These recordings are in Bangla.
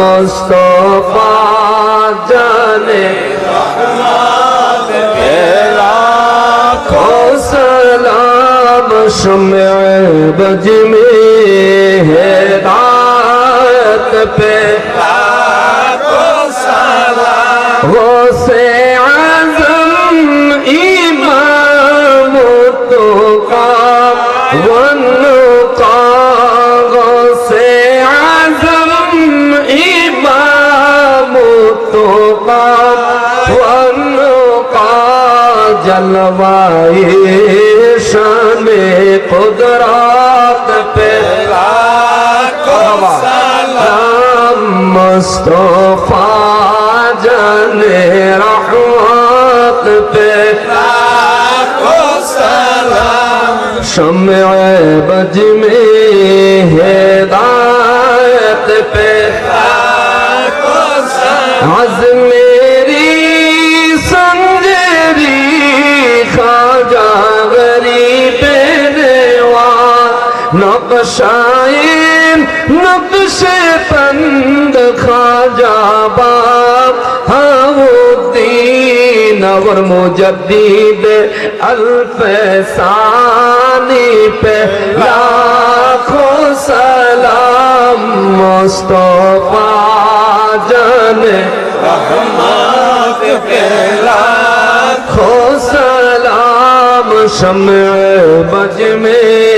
মোস্তফা জানে। সালাম সমে বজমে হেদাত পে। সালাম হোসে जलवाए शान कुदरत पे सलाम मुस्तफा जाने रहमत पे शम्य बज में हिदायत पे आज نقشائن نقش تند خواجہ باب ہاں دین اور مجدید الف ثانی پہ لاکھوں سلام مصطفیٰ جن رحمت پہ لاکھوں سلام شمع بج میں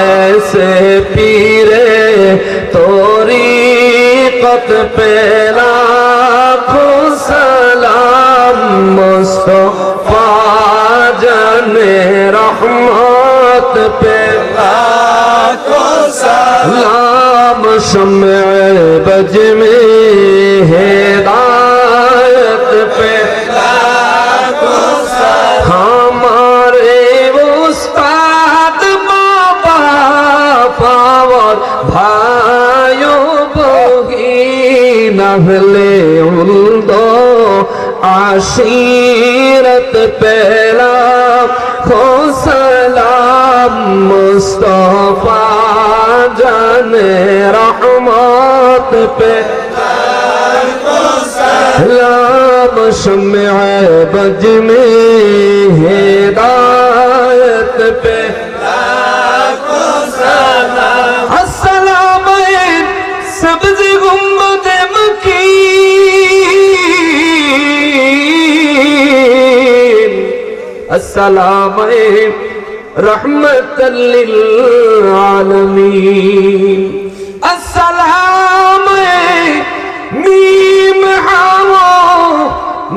ऐसे पीरे तोरी कत पे लाखों सलाम मुस्तफा जने रहमत पे सलाम शम्य बज में बोगी नहले उल्दो आशीरत पहला खो सलाम मुस्तफा जाने रहमत पे सलाम शम्य बज में हिदायत पे সালাম রহমত আলমী আসসালাম মিম হাওয়া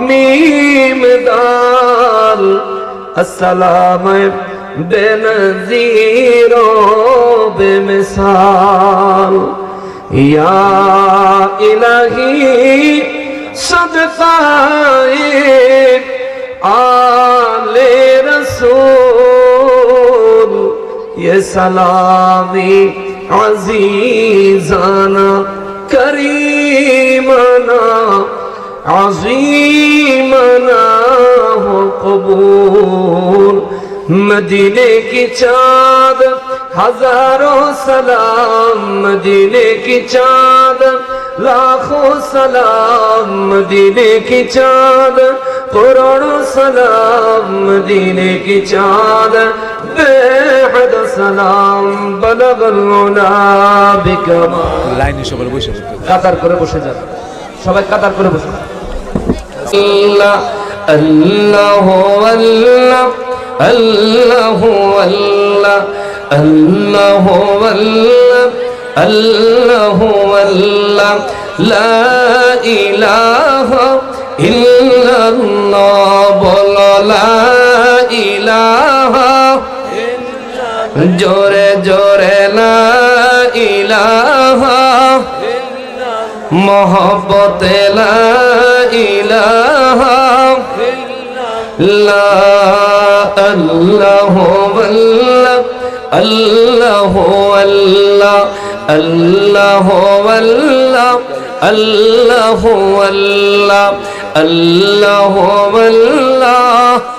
মিম দাল। আসসালাম বেনজির বেমিসাল। ইয়া ইলাহি সদকায়ে সালামি আজিজানা করিমানা عظیمنا ہو قبول مدینے کی چاد ہزاروں سلام مدینے کی چاد لاکھوں سلام مدینے کی چاد کروڑوں سلام مدینے کی چاد بے بعد السلام بلغ العلا بكمال লাইনে সবার বসে কাতার করে বসে যান। সবাই কাতার করে বসে আল্লাহ আল্লাহু আল্লাহ আল্লাহু আল্লাহ আল্লাহু আল্লাহ আল্লাহু আল্লাহ লা ইলাহা ইল্লাল্লাহ বল জোরে জোরে লা ইলাহা মহব্বতে লা ইলাহা লা আল্লাহু আল্লাহ আল্লাহু আল্লাহ আল্লাহু আল্লাহ আল্লাহ আল্লাহ